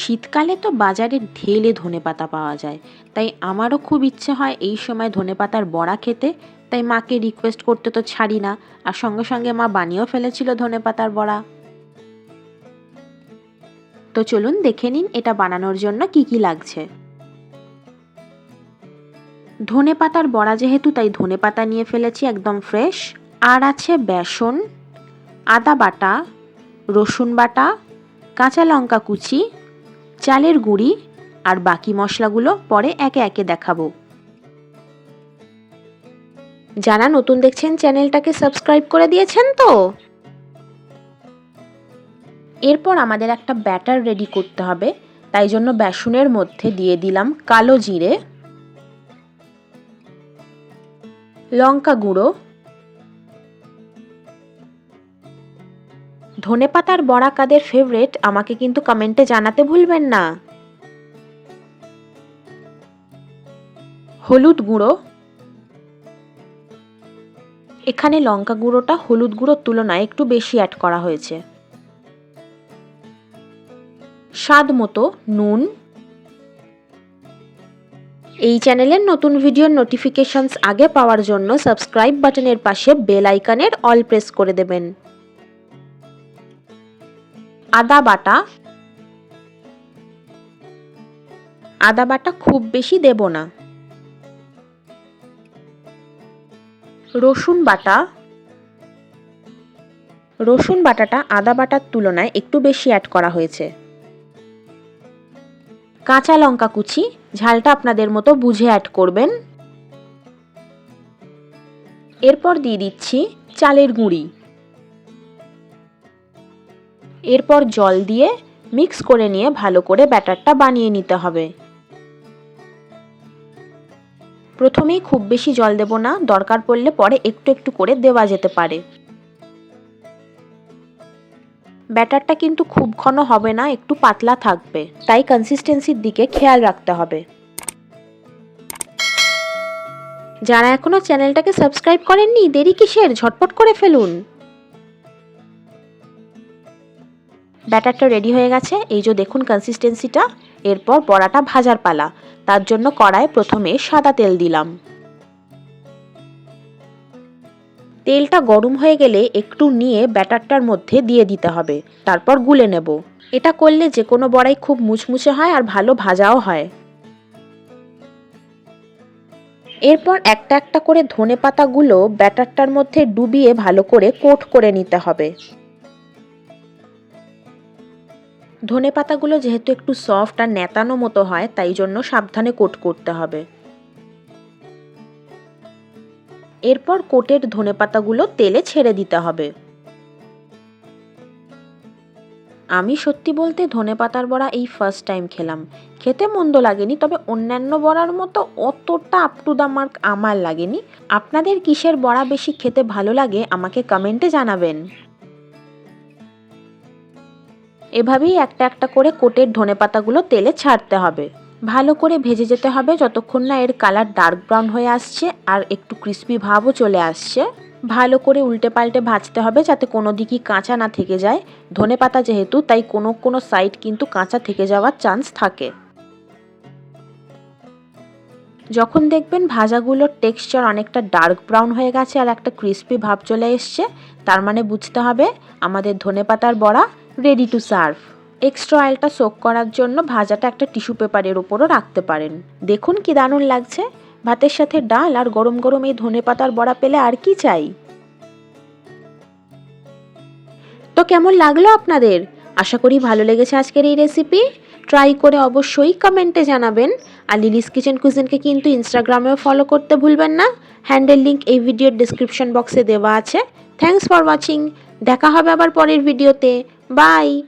শীতকালে তো বাজারে ঢেলে ধনে পাতা পাওয়া যায়, তাই আমারও খুব ইচ্ছে হয় এই সময় ধনে পাতার বড়া খেতে, তাই মাকে রিকোয়েস্ট করতে তো ছাড়ি না, আর সঙ্গে সঙ্গে মা বানিয়েও ফেলেছিল ধনে পাতার বড়া। তো চলুন দেখে নিন এটা বানানোর জন্য কি কি লাগছে। ধনে পাতার বড়া যেহেতু, তাই ধনে পাতা নিয়ে ফেলেছি একদম ফ্রেশ আর আছে বেসন, আদা বাটা, রসুন বাটা, কাঁচা লঙ্কা কুচি চালের গুঁড়ি আর বাকি মশলাগুলো পরে একে একে দেখাবো। যারা নতুন দেখছেন, চ্যানেলটাকে সাবস্ক্রাইব করে দিয়েছেন তো? এরপর আমাদের একটা ব্যাটার রেডি করতে হবে। তাই জন্য বেসনের মধ্যে দিয়ে দিলাম কালো জিরে, লঙ্কা গুঁড়ো ধনে পাতার বড়া কাদের ফেভারেট আমাকে কিন্তু কমেন্টে জানাতে ভুলবেন না। হলুদ গুঁড়ো। এখানে লঙ্কা গুঁড়োটা হলুদ গুঁড়োর তুলনায় একটু বেশি অ্যাড করা হয়েছে। স্বাদ মতো নুন। এই চ্যানেলের নতুন ভিডিওর নোটিফিকেশনস আগে পাওয়ার জন্য সাবস্ক্রাইব বাটনের পাশে বেল আইকনের অল প্রেস করে দেবেন। আদা বাটা। আদা বাটা খুব বেশি দেব না। রসুন বাটা। রসুন বাটাটা আদা বাটার তুলনায় একটু বেশি অ্যাড করা হয়েছে। কাঁচা লঙ্কা কুচি, ঝালটা আপনাদের মতো বুঝে অ্যাড করবেন। এরপর দিয়ে দিচ্ছি চালের গুঁড়ি। এরপর জল দিয়ে মিক্স করে নিয়ে ভালো করে ব্যাটারটা বানিয়ে নিতে হবে। প্রথমেই খুব বেশি জল দেব না, দরকার পড়লে পরে একটু একটু করে দেওয়া যেতে পারে। ব্যাটারটা কিন্তু খুব ঘন হবে না, একটু পাতলা থাকবে, তাই কনসিস্টেন্সির দিকে খেয়াল রাখতে হবে। যারা এখনও চ্যানেলটাকে সাবস্ক্রাইব করেননি, দেরি কিসের? ঝটপট করে ফেলুন। ব্যাটারটা রেডি হয়ে গেছে। এই যে দেখুন কনসিস্টেন্সিটা এরপর বড়াটা ভাজার পালা। তার জন্য কড়ায় প্রথমে সাদা তেল দিলাম। তেলটা গরম হয়ে গেলে একটু নিয়ে ব্যাটারটার মধ্যে দিয়ে দিতে হবে। তারপর গুলে নেব। এটা করলে যে কোনো বড়াই খুব মুচমুচে হয় আর ভালো ভাজাও হয়। এরপর একটা একটা করে ধনে পাতাগুলো ব্যাটারটার মধ্যে ডুবিয়ে ভালো করে কোট করে নিতে হবে। ধনে পাতাগুলো যেহেতু একটু সফট আর নেতানো মতো হয়, তাই জন্য সাবধানে কোট করতে হবে। এরপর কোটের ধনে পাতাগুলো তেলে ছেড়ে দিতে হবে। আমি সত্যি বলতে ধনে পাতার বড়া এই ফার্স্ট টাইম খেলাম। খেতে মন্দ লাগেনি, তবে অন্যান্য বড়ার মতো অতটা আপ টু দ্য মার্ক আমার লাগেনি। আপনাদের কিসের বড়া বেশি খেতে ভালো লাগে, আমাকে কমেন্টে জানাবেন। এভাবেই একটা একটা করে কোটের ধনে পাতাগুলো তেলে ছাড়তে হবে। ভালো করে ভেজে যেতে হবে যতক্ষণ না এর কালার ডার্ক ব্রাউন হয়ে আসছে আর একটু ক্রিস্পি ভাবও চলে আসছে। ভালো করে উল্টে পাল্টে ভাজতে হবে যাতে কোনো দিকই কাঁচা না থেকে যায়। ধনে পাতা যেহেতু, তাই কোনো কোনো সাইড কিন্তু কাঁচা থেকে যাওয়ার চান্স থাকে। যখন দেখবেন ভাজাগুলোর টেক্সচার অনেকটা ডার্ক ব্রাউন হয়ে গেছে আর একটা ক্রিস্পি ভাব চলে এসছে, তার মানে বুঝতে হবে আমাদের ধনে পাতার বড়া রেডি টু সার্ভ এক্সট্রা অয়েলটা সোক করার জন্য ভাজাটা একটা টিস্যু পেপারের ওপরও রাখতে পারেন। দেখুন কি দারুণ লাগছে। ভাতের সাথে ডাল আর গরম গরম এই ধনে পাতার বড়া পেলে আর কি চাই? তো কেমন লাগল আপনাদের? আশা করি ভালো লেগেছে আজকের এই রেসিপি ট্রাই করে অবশ্যই কমেন্টে জানাবেন। আর লিলিস কিচেন কুইজেনকে কিন্তু ইনস্টাগ্রামেও ফলো করতে ভুলবেন না। হ্যান্ডেল লিঙ্ক এই ভিডিওর ডিসক্রিপশন বক্সে দেওয়া আছে। থ্যাংকস ফর ওয়াচিং দেখা হবে আবার পরের ভিডিওতে Bye.